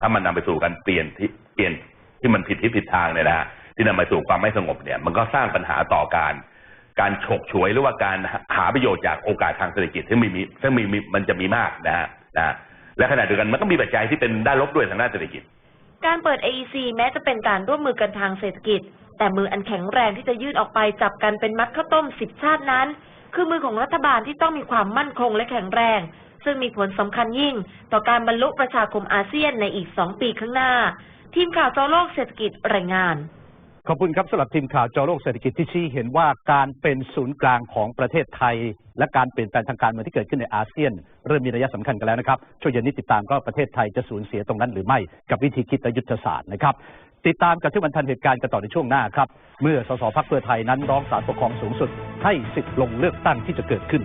ถ้ามันนำไปสู่การเปลี่ยนที่เปลี่ยนที่มันผิดทิศผิดทางเนี่ยนะฮะที่นำไปสู่ความไม่สงบเนี่ย มันก็สร้างปัญหาต่อการ การฉกฉวยหรือว่าการหาประโยชน์จากโอกาสทางเศรษฐกิจซึ่งมีมีซึ่งมีมีมันจะมีมากนะฮะนะและขณะเดียวกันมันก็มีปัจจัยที่เป็นด้านลบด้วยทางด้านเศรษฐกิจ การเปิด AEC แม้จะเป็นการร่วมมือกันทางเศรษฐกิจ แต่มืออันแข็งแรงที่จะยื่นออกไปจับกันเป็นมัดข้าวต้มสิบชาตินั้น คือมือของรัฐบาลที่ต้องมีความมั่นคงและแข็งแรง ซึ่งมีผลสำคัญยิ่งต่อการบรรลุประชาคมอาเซียนในอีกสองปีข้างหน้า ทีมข่าวจอโลกเศรษฐกิจรายงานขอบคุณครับสำหรับทีมข่าวจอโลกเศรษฐกิจที่ชี้เห็นว่าการเป็นศูนย์กลางของประเทศไทย และการเปลี่ยนแปลงทางการเมืองที่เกิดขึ้นในอาเซียน เริ่มมีนัยสำคัญกันแล้วนะครับ ช่วยเย็นนี้ติดตามก็ประเทศไทยจะสูญเสียตรงนั้นหรือไม่กับวิธีคิดและยุทธศาสตร์นะครับ ติดตามกับที่วันทันเหตุการณ์กันต่อในช่วงหน้าครับ เมื่อสสพักเพื่อไทยนั้นร้องศาลปกครองสูงสุด ให้สิทธิ์ลงเลือกตั้งที่จะเกิดขึ้น